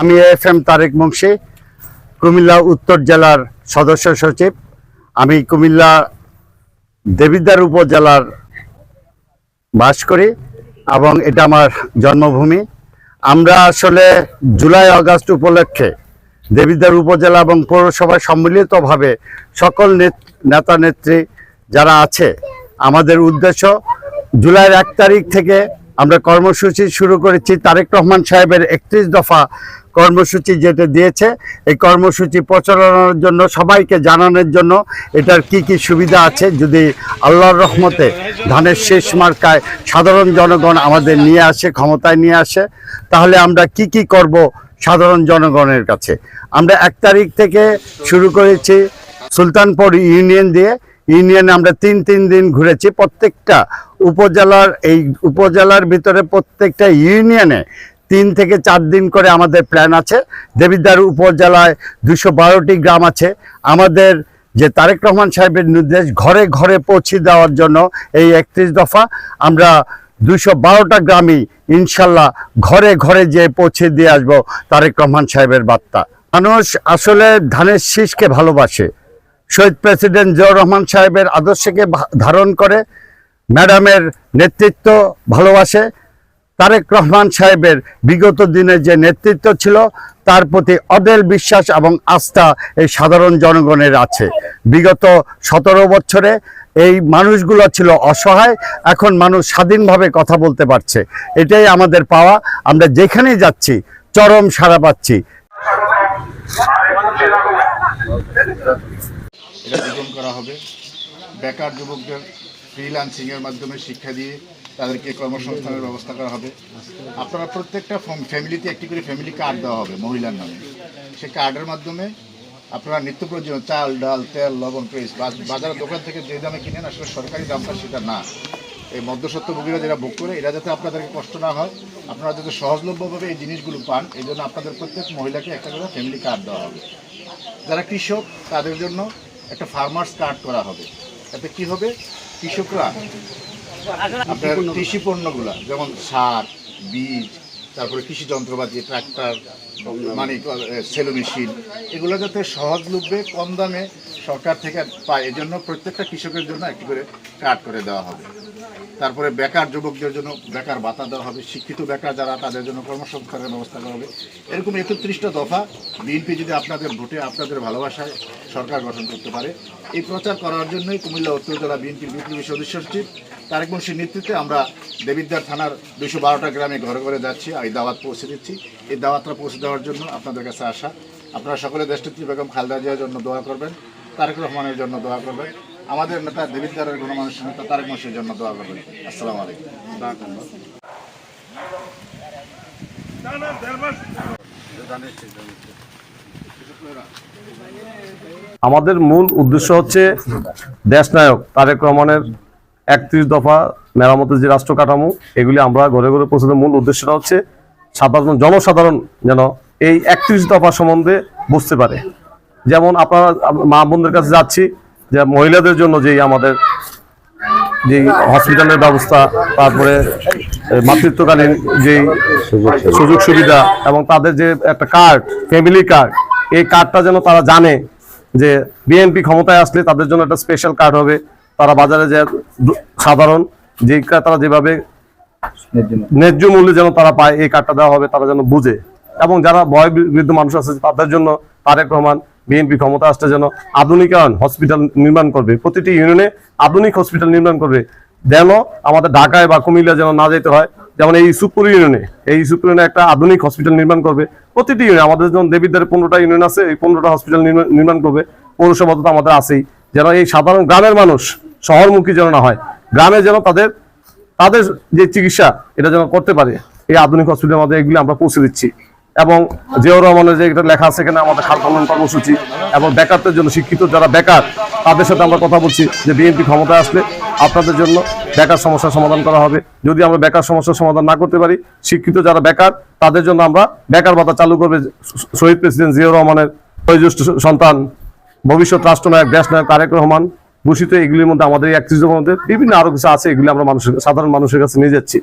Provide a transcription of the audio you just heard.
আমি F M Tarek Munshi, Comilla উত্তর জেলার সদস্য সচিব। আমি কুমিল্লা দেবিদ্বার উপজেলার বাস করি এবং এটা আমার জন্মভূমি। আমরা আসলে জুলাই, আগস্ট উপলক্ষে দেবিদ্বার উপজেলা এবং পৌরসভায় সম্মিলিতভাবে সকল নেতা নেত্রী যারা আছে, আমাদের উদ্দেশ্য জুলাইয়ের এক তারিখ থেকে আমরা কর্মসূচি শুরু করেছি। তারেক রহমান সাহেবের একত্রিশ দফা কর্মসূচি যেটা দিয়েছে, এই কর্মসূচি প্রচারণার জন্য, সবাইকে জানানোর জন্য এটার কি কি সুবিধা আছে, যদি আল্লাহর রহমতে ধানের শেষ মার্কায় সাধারণ জনগণ আমাদের নিয়ে আসে, ক্ষমতায় নিয়ে আসে, তাহলে আমরা কি কি করব সাধারণ জনগণের কাছে? আমরা এক তারিখ থেকে শুরু করেছি সুলতানপুর ইউনিয়ন দিয়ে ইউনিয়নে আমরা তিন তিন দিন ঘুরেছি। প্রত্যেকটা উপজেলার এই উপজেলার ভিতরে প্রত্যেকটা ইউনিয়নে তিন থেকে চার দিন করে আমাদের প্ল্যান আছে। দেবিদ্বার উপজেলায় দুশো বারোটি গ্রাম আছে। আমাদের যে তারেক রহমান সাহেবের নির্দেশ, ঘরে ঘরে পৌঁছে দেওয়ার জন্য এই একত্রিশ দফা আমরা দুশো বারোটা গ্রামই ইনশাল্লাহ ঘরে ঘরে যে পৌঁছে দিয়ে আসব তারেক রহমান সাহেবের বার্তা। মানুষ আসলে ধানের শীষকে ভালোবাসে। শহীদ প্রেসিডেন্ট জিয়াউর রহমান সাহেবের আদর্শকে ধারণ করে ম্যাডামের নেতৃত্ব ভালোবাসে। তারেক রহমান সাহেবের বিগত দিনে যে নেতৃত্ব ছিল, তার প্রতি অডেল বিশ্বাস এবং আস্থা এই সাধারণ জনগণের আছে। বিগত সতেরো বছরে এই মানুষগুলো ছিল অসহায়, এখন মানুষ স্বাধীনভাবে কথা বলতে পারছে। এটাই আমাদের পাওয়া। আমরা যেখানেই যাচ্ছি, চরম সাড়া পাচ্ছি। দ্বিগুণ করা হবে। বেকার যুবকদের ফ্রিল্যান্সিংয়ের মাধ্যমে শিক্ষা দিয়ে তাদেরকে কর্মসংস্থানের ব্যবস্থা করা হবে। আপনারা প্রত্যেকটা ফ্যামিলিতে একটি করে ফ্যামিলি কার্ড দেওয়া হবে মহিলার নামে। সেই কার্ডের মাধ্যমে আপনারা নিত্য প্রয়োজনীয় চাল, ডাল, তেল, লবণ পেস্ট বাজারের দোকান থেকে যে দামে কিনেন আসলে সরকারি দামটা সেটা না। এই মধ্যস্বত্বভোগীরা যারা বুক করে, এরা যাতে আপনাদেরকে কষ্ট না হয়, আপনারা যাতে সহজলভ্যভাবে এই জিনিসগুলো পান, এই জন্য আপনাদের প্রত্যেক মহিলাকে একটা করে ফ্যামিলি কার্ড দেওয়া হবে। যারা কৃষক, তাদের জন্য একটা ফার্মার্স কার্ড করা হবে। এতে কি হবে? কৃষকরা আপনার কৃষি পণ্যগুলা যেমন সার বীজ তারপরে কৃষি যন্ত্রপাতি, ট্রাক্টর মানে সেলো মেশিন, এগুলো যাতে সহজলভ্যে কম দামে সরকার থেকে পায় এই জন্য প্রত্যেকটা কৃষকের জন্য একটি করে কার্ড করে দেওয়া হবে। তারপরে বেকার যুবকদের জন্য বেকার ভাতা দেওয়া হবে, শিক্ষিত বেকার যারা, তাদের জন্য কর্মসংস্থানের ব্যবস্থা করা হবে। এরকম একত্রিশটা দফা বিএনপি যদি আপনাদের ভোটে, আপনাদের ভালোবাসায় সরকার গঠন করতে পারে, এই প্রচার করার জন্যই কুমিল্লা উত্তর জেলা বিএনপির বিপ্লবী সদস্য সচিব তারেক মুন্সির নেতৃত্বে আমরা দেবিদ্বার থানার দুশো বারোটা গ্রামে ঘরে ঘরে যাচ্ছি এই দাওয়াত পৌঁছে দিচ্ছি। এই দাওয়াতটা পৌঁছে দেওয়ার জন্য আপনাদের কাছে আসা। আপনারা সকলে দেশনেত্রী বেগম খালদা জিয়ার জন্য দোয়া করবেন, তারেক রহমানের জন্য দোয়া করবেন, আমাদের নেতা দেবিদ্বারের গণমানুষের নেতা তারেক মুন্সির জন্য দোয়া করবেন। আসসালামু আলাইকুম। আমাদের মূল উদ্দেশ্য হচ্ছে দেশনায়ক তারেক রহমানের একত্রিশ দফা মেরামতের যে রাষ্ট্র কাঠামো, এগুলি আমরা ঘরে ঘরে পৌঁছে দেওয়ার মূল উদ্দেশ্যটা হচ্ছে সাধারণ জনসাধারণ যেন এই একত্রিশ দফা সম্বন্ধে বুঝতে পারে। যেমন আপনারা, মা বোনদের কাছে যাচ্ছি, যে মহিলাদের জন্য যেই আমাদের যে হসপিটালের ব্যবস্থা, তারপরে মাতৃত্বকালীন যে সুযোগ সুবিধা এবং তাদের যে একটা কার্ড, ফ্যামিলি কার্ড, এই কার্ডটা যেন তারা জানে যে বিএনপি ক্ষমতায় আসলে তাদের জন্য একটা স্পেশাল কার্ড হবে। তারা বাজারে যে সাধারণ যে তারা যেভাবে ন্যায্য মূল্যে যেন তারা পায়, এই কার্ডটা দেওয়া হবে, তারা যেন বুঝে। এবং যারা বয় বৃদ্ধ মানুষ আছে, তাদের জন্য তারেক রহমান, বিএনপি ক্ষমতা আসতে যেন আধুনিকায়ন হসপিটাল নির্মাণ করবে। প্রতিটি ইউনিয়নে আধুনিক হসপিটাল নির্মাণ করবে। যেন আমাদের ঢাকায় বা কুমিল্লা যেন না যেতে হয়, যেমন এই ইউসুফপুর ইউনিয়নে। এই ইউসুফপুর ইউনিয়নে একটা আধুনিক হসপিটাল নির্মাণ করবে। প্রতিটি ইউনিয়ন, আমাদের যেমন দেবিদ্বারে পনেরোটা ইউনিয়ন আছে, এই পনেরোটা হসপিটাল নির্মাণ- নির্মাণ করবে। পৌরসভা তো আমাদের আছেই। যেন এই সাধারণ গ্রামের মানুষ শহরমুখী যেন না হয়। গ্রামে যেন তাদের তাদের যে চিকিৎসা, এটা যেন করতে পারে। এই আধুনিক হসপিটালের মধ্যে এগুলি আমরা পৌঁছে দিচ্ছি। এবং জিয়াউর রহমানের যে এটা লেখা আছে এখানে আমাদের খাদ্য উন্নয়ন কর্মসূচি এবং বেকারদের জন্য শিক্ষিত যারা বেকার, তাদের সাথে আমরা কথা বলছি যে বিএনপি ক্ষমতায় আসলে আপনাদের জন্য বেকার সমস্যার সমাধান করা হবে। যদি আমরা বেকার সমস্যার সমাধান না করতে পারি, শিক্ষিত যারা বেকার, তাদের জন্য আমরা বেকার ভাতা চালু করবে শহীদ প্রেসিডেন্ট জিয়াউর রহমানের সন্তান, ভবিষ্যৎ রাষ্ট্রনায়ক দেশ নায়ক তারেক রহমান। ভূষিত এগুলির মধ্যে আমাদের একত্রিশ মধ্যে বিভিন্ন আরও কিছু আছে, এগুলি আমরা মানুষের, সাধারণ মানুষের কাছে নিয়ে যাচ্ছি।